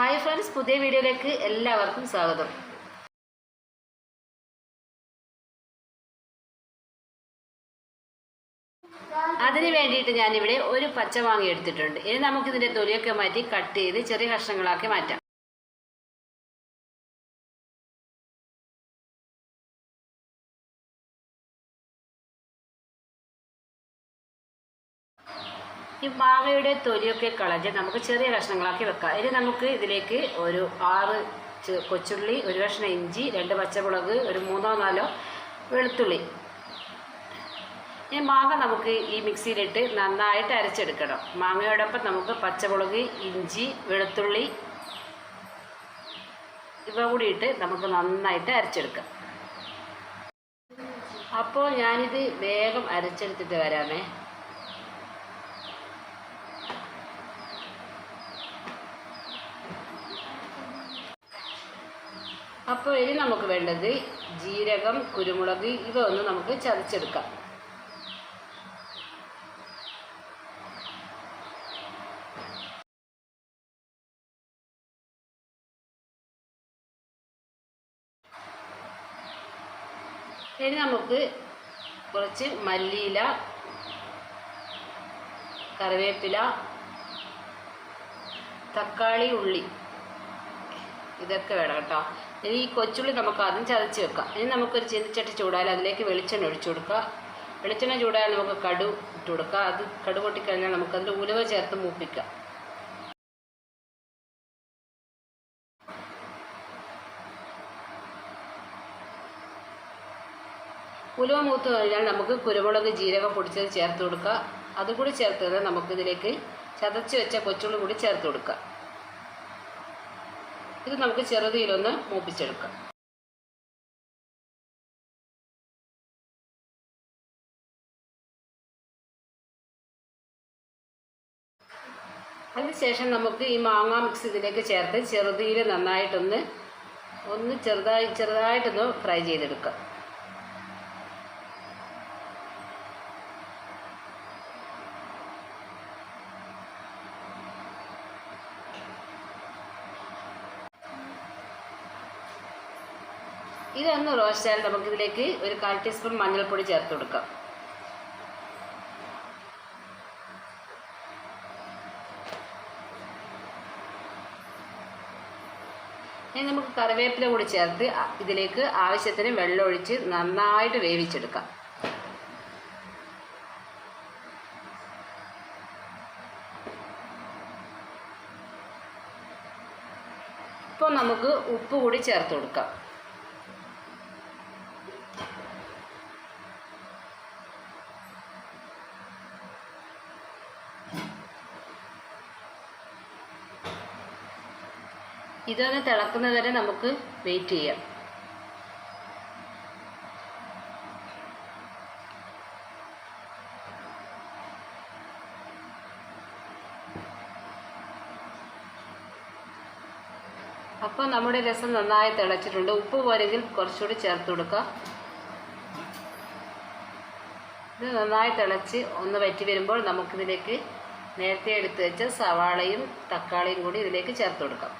Hi friends പുതിയ വീഡിയോയിലേക്ക് എല്ലാവർക്കും സ്വാഗതം. അതിന് വേണ്ടിയിട്ട് ഞാനിവിടെ ഒരു പച്ചമാങ്ങ എടുത്തിട്ടുണ്ട്. ഇനി നമുക്കിതിന്റെ തൊലിയൊക്കെ മാറ്റി കട്ട് ചെയ്ത് ചെറിയ കഷ്ണങ്ങളാക്കി മാറ്റാം. ഈ മാങ്ങയുടെ തൊലിയൊക്കെ കളഞ്ഞ് നമുക്ക് ചെറിയ കഷ്ണങ്ങളാക്കി വെക്കാം. ഇനി നമുക്ക് ഇതിലേക്ക് ഒരു ആറ് കൊച്ചുള്ളി ഒരു കഷ്ണം ഇഞ്ചി രണ്ട് പച്ചമുളക് ഒരു മൂന്നോ നാലോ വെളുത്തുള്ളി. ഈ മാങ്ങ നമുക്ക് ഈ മിക്സിയിലിട്ട് നന്നായിട്ട് അരച്ചെടുക്കണം. മാങ്ങയോടൊപ്പം നമുക്ക് പച്ചമുളക് ഇഞ്ചി വെളുത്തുള്ളി ഇവ കൂടിയിട്ട് നമുക്ക് നന്നായിട്ട് അരച്ചെടുക്കാം. അപ്പോൾ ഞാനിത് വേഗം അരച്ചെടുത്തിട്ട് വരാമേ. അപ്പോൾ ഇനി നമുക്ക് വേണ്ടത് ജീരകം കുരുമുളക് ഇതൊന്ന് നമുക്ക് ചതച്ചെടുക്കാം. ഇനി നമുക്ക് കുറച്ച് മല്ലിയില കറിവേപ്പില തക്കാളി ഉള്ളി ഇതൊക്കെ വേണം കേട്ടോ. ഇനി ഈ കൊച്ചുള്ളി നമുക്ക് ആദ്യം ചതച്ച് വെക്കാം. ഇനി നമുക്കൊരു ചീനിച്ചട്ടി ചൂടായാൽ അതിലേക്ക് വെളിച്ചെണ്ണ ഒഴിച്ചു കൊടുക്കുക. വെളിച്ചെണ്ണ ചൂടായാൽ നമുക്ക് കടു ഇട്ട് കൊടുക്കുക. അത് കടു പൊട്ടിക്കഴിഞ്ഞാൽ നമുക്കതിൽ ഉലുവ ചേർത്ത് മൂപ്പിക്കാം. ഉലുവ മൂത്ത് കഴിഞ്ഞാൽ നമുക്ക് കുരുമുളക് ജീരകം പൊടിച്ചത് ചേർത്ത് കൊടുക്കുക. അതുകൂടി ചേർത്ത് കഴിഞ്ഞാൽ നമുക്കിതിലേക്ക് ചതച്ച് വെച്ച കൊച്ചുള്ളി കൂടി ചേർത്ത് കൊടുക്കുക. ഇത് നമുക്ക് ചെറുതീയിലൊന്ന് മൂപ്പിച്ചെടുക്കാം. അതിനുശേഷം നമുക്ക് ഈ മാങ്ങ മിക്സ് ഇതിലേക്ക് ചേർത്ത് ചെറുതീയിൽ നന്നായിട്ടൊന്ന് ഒന്ന് ചെറുതായി ചെറുതായിട്ടൊന്ന് ഫ്രൈ ചെയ്തെടുക്കാം. ഇതൊന്ന് റോസ്റ്റ് നമുക്കിതിലേക്ക് ഒരു കാൽ ടീസ്പൂൺ മഞ്ഞൾപ്പൊടി ചേർത്ത് കൊടുക്കാം. ഇനി നമുക്ക് കറിവേപ്പില കൂടി ചേർത്ത് ഇതിലേക്ക് ആവശ്യത്തിന് വെള്ളം ഒഴിച്ച് നന്നായിട്ട് വേവിച്ചെടുക്കാം. ഇപ്പോൾ നമുക്ക് ഉപ്പ് കൂടി ചേർത്ത് കൊടുക്കാം. ഇതൊന്ന് തിളക്കുന്നത് വരെ നമുക്ക് വെയിറ്റ് ചെയ്യാം. അപ്പോൾ നമ്മുടെ രസം നന്നായി തിളച്ചിട്ടുണ്ട്. ഉപ്പ് പോരെങ്കിൽ കുറച്ചുകൂടി ചേർത്ത് കൊടുക്കാം. ഇത് നന്നായി തിളച്ച് ഒന്ന് വറ്റി വരുമ്പോൾ നമുക്കിതിലേക്ക് നേരത്തെ എടുത്ത് വെച്ച സവാളയും തക്കാളിയും കൂടി ഇതിലേക്ക് ചേർത്ത് കൊടുക്കാം.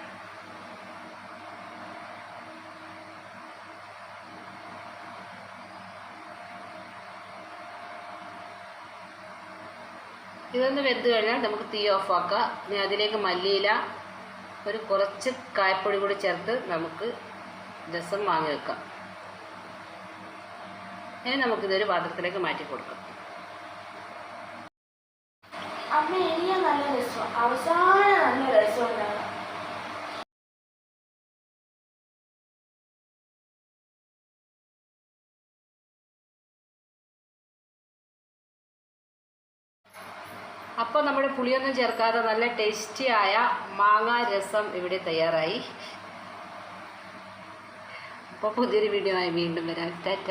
ഇതൊന്ന് വെന്ത് കഴിഞ്ഞാൽ നമുക്ക് തീ ഓഫാക്കാം ഇനി അതിലേക്ക് മല്ലിയില ഒരു കുറച്ച് കായപ്പൊടി കൂടി ചേർത്ത് നമുക്ക് രസം വാങ്ങി വെക്കാം. ഇനി നമുക്കിതൊരു പാത്രത്തിലേക്ക് മാറ്റി കൊടുക്കാം. അമ്മ എനിക്ക് നല്ല രസം അവസാനം നല്ല രസം ഉണ്ടാകണം അപ്പോൾ നമ്മുടെ പുളിയൊന്നും ചേർക്കാതെ നല്ല ടേസ്റ്റിയായ മാങ്ങാ രസം ഇവിടെ തയ്യാറായി. അപ്പോൾ പുതിയൊരു വീഡിയോ ആയി വീണ്ടും വരാം. ടാറ്റ.